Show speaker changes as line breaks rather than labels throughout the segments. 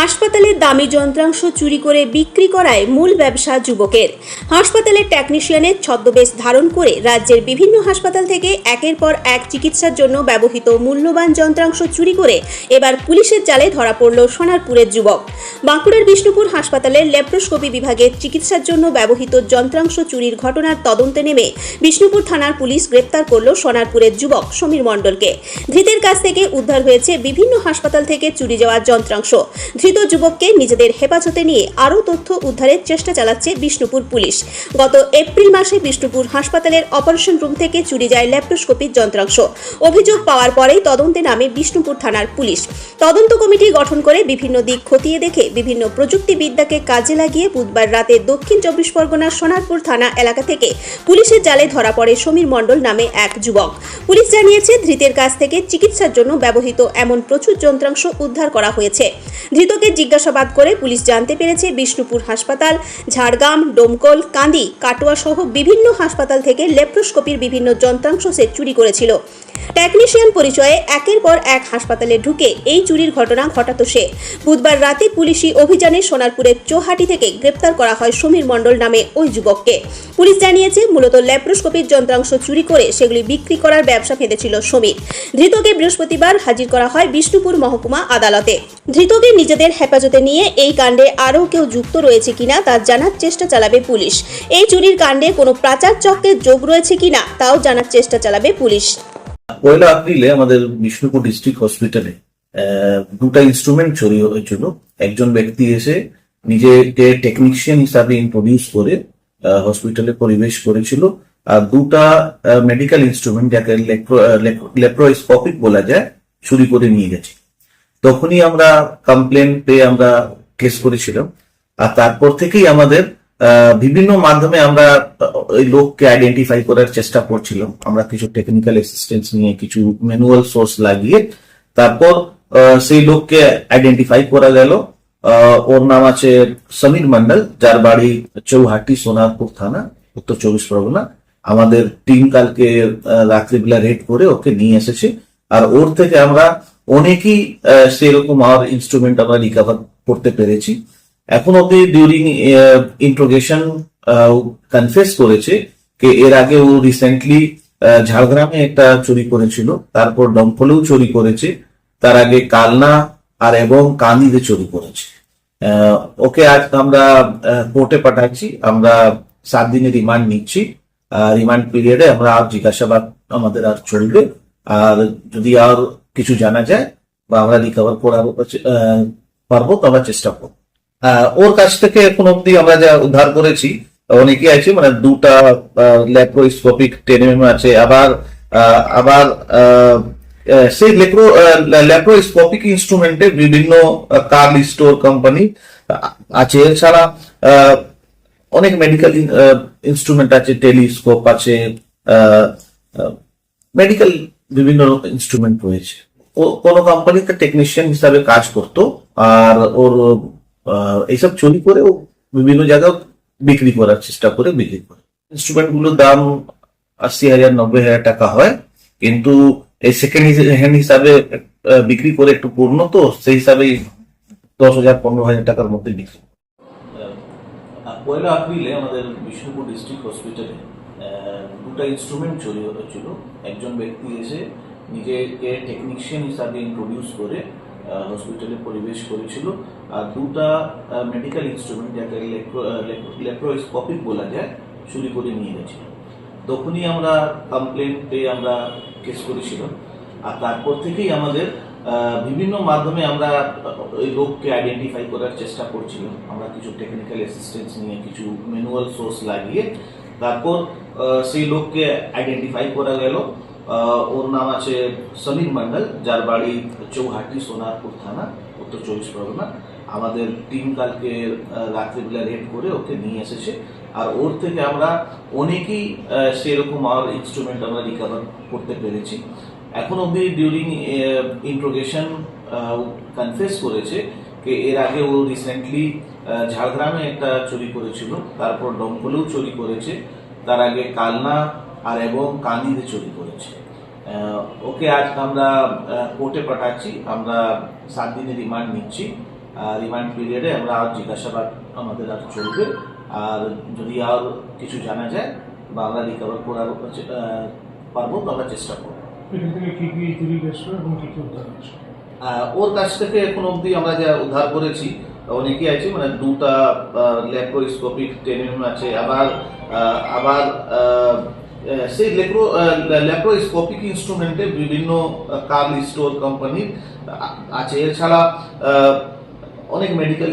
হাসপাতালের দামি যন্ত্রাংশ চুরি করে বিক্রি করায় মূল ব্যবসা যুবকের। হাসপাতালের টেকনিশিয়ানের ছদ্মবেশ ধারণ করে রাজ্যের বিভিন্ন হাসপাতাল থেকে একের পর এক চিকিৎসার জন্য ব্যবহৃত মূল্যবান যন্ত্রাংশ চুরি করে এবার পুলিশের জালে ধরা পড়ল সোনারপুরের যুবক। বাঁকুড়ার বিষ্ণুপুর হাসপাতালের ল্যাপ্রোস্কোপি বিভাগের চিকিৎসার জন্য ব্যবহৃত যন্ত্রাংশ চুরির ঘটনার তদন্তে নেমে বিষ্ণুপুর থানার পুলিশ গ্রেপ্তার করল সোনারপুরের যুবক সমীর মণ্ডলকে। ধৃতের কাছ থেকে উদ্ধার হয়েছে বিভিন্ন হাসপাতাল থেকে চুরি যাওয়া যন্ত্রাংশ। ধৃত যুবককে নিজেদের হেফাজতে নিয়ে আরও তথ্য উদ্ধারের চেষ্টা চালাচ্ছে বিষ্ণুপুর পুলিশ। গত এপ্রিল মাসে বিষ্ণুপুর হাসপাতালের অপারেশন রুম থেকে চুরি যায় ল্যাপ্রোস্কোপির যন্ত্রাংশ। অভিযোগ পাওয়ার পরেই তদন্তে নামে বিষ্ণুপুর থানার পুলিশ। তদন্ত কমিটি গঠন করে বিভিন্ন দিক খতিয়ে দেখে বিভিন্ন প্রযুক্তিবিদ্যাকে কাজে লাগিয়ে বুধবার রাতে দক্ষিণ চব্বিশ পরগনার সোনারপুর থানা এলাকা থেকে পুলিশের জালে ধরা পড়ে সমীর মণ্ডল নামে এক যুবক। পুলিশ জানিয়েছে, ধৃতের কাছ থেকে চিকিৎসার জন্য ব্যবহৃত এমন প্রচুর যন্ত্রাংশ উদ্ধার করা হয়েছে। ধৃতকে জিজ্ঞাসাবাদ করে পুলিশ জানতে পেরেছে বিষ্ণুপুর হাসপাতাল, ঝাড়গ্রাম, ডোমকল, কান্দি, কাটোয়া সহ বিভিন্ন হাসপাতাল থেকে লেপ্রোস্কোপির বিভিন্ন যন্ত্রাংশ সে চুরি করেছিল। টেকনিশিয়ান পরিচয়ে একের পর এক হাসপাতালে ঢুকে এই চুরির ঘটনা ঘটাতো সে। বুধবার রাতে পুলিশি অভিযানে সোনারপুরের চৌহাটি থেকে গ্রেপ্তার করা হয় সমীর মণ্ডল নামে ওই যুবককে। পুলিশ জানিয়েছে, মূলত ল্যাপ্রোস্কোপির যন্ত্রাংশ চুরি করে সেগুলি বিক্রি করার ব্যবসা ফেঁদেছিল সমীর। ধৃতকে বৃহস্পতিবার হাজির করা হয় বিষ্ণুপুর মহকুমা আদালতে। ধৃতকে নিজেদের হেফাজতে নিয়ে এই কাণ্ডে আরও কেউ যুক্ত রয়েছে কিনা তা জানার চেষ্টা চালাবে পুলিশ। এই চুরির কাণ্ডে কোনো প্রাচার চক্রের যোগ রয়েছে কিনা তাও জানার চেষ্টা চালাবে পুলিশ।
পয়লা এপ্রিলে আমাদের বিষ্ণুপুর ডিস্ট্রিক্ট হসপিটালে দুটা ইনস্ট্রুমেন্ট চুরি হয়েছিল। একজন ব্যক্তি এসে নিজেকে টেকনিশিয়ান হিসাবে ইন্ট্রোডিউস করে হসপিটালে পরিবেশ করেছিল। দুটা মেডিকেল ইনস্ট্রুমেন্ট যাকে লেপ্রোস্কোপিক বলা যায় চুরি করে নিয়ে গেছে। তখনই আমরা কমপ্লেন পেয়ে আমরা কেস করেছিলাম। আর তারপর থেকেই আমাদের বিভিন্ন মাধ্যমে আমরা ওই লোককে আইডেন্টিফাই করার চেষ্টা করছিলাম। আমরা কিছু টেকনিক্যাল অ্যাসিস্ট্যান্স নিয়ে, কিছু ম্যানুয়াল সোর্স লাগিয়ে, তারপর সেই লোককে আইডেন্টিফাই করা গেল। ওর নাম আছে সমীর মন্ডল যার বাড়ি চৌহাটি সোনারপুর থানা, উত্তর চব্বিশ পরগনা। আমাদের টিম কালকে রাত্রিবেলা রেড করে ওকে নিয়ে এসেছে। আর ওর থেকে আমরা অনেকই সেরকম আর ইনস্ট্রুমেন্ট আমরা রিকভার করতে পেরেছি। এখন অব্দি ডিউরিং ইন্ট্রোগেশন কনফেস করেছে যে এর আগে ও রিসেন্টলি ঝাড়গ্রামে একটা চুরি করেছিল, তারপর ডম্পলেও চুরি করেছে, তার আগে কালনা আর এবং কান্দিতে চুরি করেছে। ওকে আজ আমরা কোর্টে পাঠাচ্ছি আমরা সাত দিনের রিমান্ড নিচ্ছি। রিমান্ড পিরিয়ডে আমরা আর জিজ্ঞাসাবাদ আমাদের আর চলবে। আর যদি আর কিছু জানা যায় বা আমরা রিকভার করার পারব, তো আমরা চেষ্টা করব। ওর কাছ থেকে এখন অব্দি আমরা যা উদ্ধার করেছি অনেকে আছে মানে দুটা ল্যাপ্রোস্কোপিক টেনেম আছে, আবার আবার সেই ল্যাপ্রো ল্যাপ্রোস্কোপিক ইনস্ট্রুমেন্টে বিভিন্ন কার্ল স্টোর কোম্পানি আছে। এছাড়া অনেক মেডিকেল ইনস্ট্রুমেন্ট আছে টেলিস্কোপ আছে মেডিকেল বিভিন্ন ইনস্ট্রুমেন্ট রয়েছে। ও, কোনো কোম্পানিতে টেকনিশিয়ান হিসাবে কাজ করতো, আর ওর এইসব চুরি করে ও বিভিন্ন জায়গায় বিক্রি করার চেষ্টা করে, বিক্রি করে। ইনস্ট্রুমেন্টগুলোর দাম আশি হাজার, নব্বই হাজার টাকা হয়, কিন্তু এই সেকেন্ড হ্যান্ড হিসাবে বিক্রি করে একটু পূর্ণ, তো সেই হিসাবে দশ হাজার, পনেরো হাজার টাকার মধ্যে বিক্রি। পয়লা এপ্রিলে আমাদের বিষ্ণুপুর ডিস্ট্রিক্ট হসপিটালে দুটা ইনস্ট্রুমেন্ট চুরি হয়েছিল একজন ব্যক্তি এসে নিজেকে টেকনিশিয়ান হিসাবে ইন্ট্রোডিউস করে হসপিটালে পরিবেশ করেছিল। আর দুটা মেডিকেল ইনস্ট্রুমেন্ট যাকে লেপ্রোস্কোপিক বলা যায়, চুরি করে নিয়ে গেছিল। তখনই আমরা কমপ্লেন পেয়ে আমরা কেস করেছিলাম। আর তারপর থেকেই আমাদের বিভিন্ন মাধ্যমে আমরা ওই লোককে আইডেন্টিফাই করার চেষ্টা করছিলাম। আমরা কিছু টেকনিক্যাল অ্যাসিস্ট্যান্স নিয়ে কিছু ম্যানুয়াল সোর্স লাগিয়ে তারপর সেই লোককে আইডেন্টিফাই করা গেল। ওর নাম আছে সমীর মন্ডল যার বাড়ি চৌহাটি সোনারপুর থানা, উত্তর চব্বিশ পরগনা। আমাদের টিম কালকে রাত্রিবেলা রেড করে ওকে নিয়ে এসেছে। আর ওর থেকে আমরা অনেকেই সেরকম আর ইনস্ট্রুমেন্ট আমরা রিকভার করতে পেরেছি। এখন অব্দি ডিউরিং ইন্ট্রোগেশন কনফেস করেছে যে এর আগে ও রিসেন্টলি ঝাড়গ্রামে একটা চুরি করেছিল, তারপর ডম্পলেও চুরি করেছে, তার আগে কালনা আর এবং কান্দিতে চুরি করেছে। ওকে আজ আমরা কোর্টে পাঠাচ্ছি, আমরা সাত দিনের রিমান্ড নিচ্ছি রিমান্ড পিরিয়ডে আমরা আর জিজ্ঞাসাবাদ আমাদের আর চলবে। আর যদি আর কিছু জানা যায় বা আমরা রিকভার করার পারব তো আমরা চেষ্টা করব।
এখান থেকে কি কি চুরি গেছিল এবং কি কি উদ্ধার হয়েছে
ওর কাছ থেকে এখন অবধি আমরা যা উদ্ধার করেছি, অনেকই আছে মানে দুটা ল্যাপ্রোস্কোপিক টেনিয়াম আছে, আবার আবার সেই ল্যাপ্রো ল্যাপ্রোস্কোপিক ইনস্ট্রুমেন্টে বিভিন্ন কার্ল স্টোর কোম্পানি আছে। এছাড়া অনেক মেডিকেল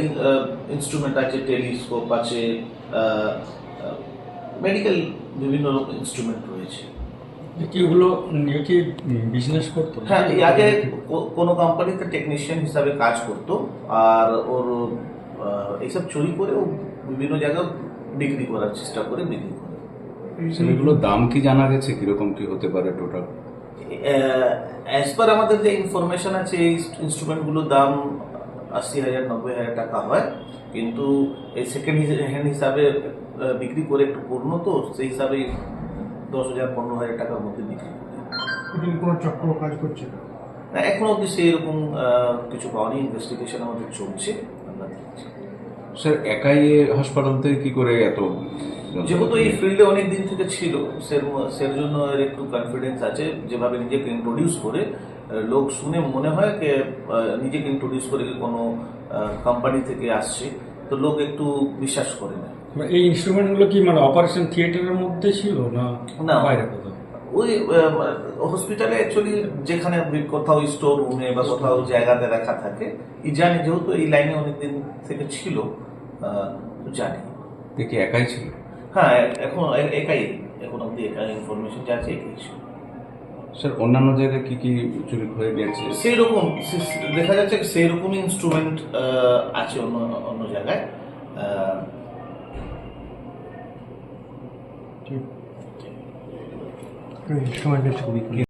ইনস্ট্রুমেন্ট আছে, টেলিস্কোপ আছে মেডিকেল বিভিন্ন রকম ইনস্ট্রুমেন্ট রয়েছে।
কি ওগুলো নিয়ে কি বিজনেস করতো?
হ্যাঁ এই আগে কোনো কোম্পানিতে টেকনিশিয়ান হিসাবে কাজ করতো আর ওর এইসব চুরি করে ও বিভিন্ন জায়গায় বিক্রি করার চেষ্টা করে বিক্রি করে।
সেগুলোর দাম কি জানা গেছে? কীরকম কি হতে পারে টোটাল
অ্যাজ পার আমাদের যে ইনফরমেশন আছে এই ইনস্ট্রুমেন্টগুলোর দাম আশি হাজার নব্বই হাজার টাকা হয়। কিন্তু এই সেকেন্ড হ্যান্ড হিসাবে বিক্রি করে একটু পূর্ণ তো সেই হিসাবে দশ হাজার পনেরো হাজার টাকার মধ্যে বিক্রি করে
এদিন কোনো চক্র কাজ করছে না?
না, এখনও অব্দি সেই রকম কিছু পাওয়ানি ইনভেস্টিগেশন আমাদের চলছে আমরা
স্যার একাই হাসপাতাল থেকে কি করে এত
যেহেতু এই ফিল্ডে অনেক দিন থেকে ছিল সের সের জন্য এর একটু কনফিডেন্স আছে যেভাবে নিজেকে ইন্ট্রোডিউস করে লোক শুনে মনে হয় যে নিজেকে ইন্ট্রোডিউস করে কোনো কোম্পানি থেকে আসছে। তো লোক একটু বিশ্বাস করে না
এই ইনস্ট্রুমেন্টগুলো কি মানে অপারেশন থিয়েটারের মধ্যে ছিল না
না।
বাইরে কোথাও?
ওই হসপিটালে অ্যাকচুয়ালি যেখানে কোথাও স্টোর রুমে বা কোথাও জায়গাতে রাখা থাকে এই জানি যেহেতু এই লাইনে অনেকদিন থেকে ছিল তো জানি।
দেখি একাই ছিল?
হ্যাঁ এখন একাই এখন অব্দি একাই ইনফরমেশন যা আছে একাই ছিল।
স্যার অন্যান্য জায়গায় কি কি চুরি হয়ে গেছে?
সেই রকম দেখা যাচ্ছে সেই রকম ইনস্ট্রুমেন্ট আছে অন্য অন্য জায়গায়। সময়
ইনস্ট্রুমেন্টের ছবি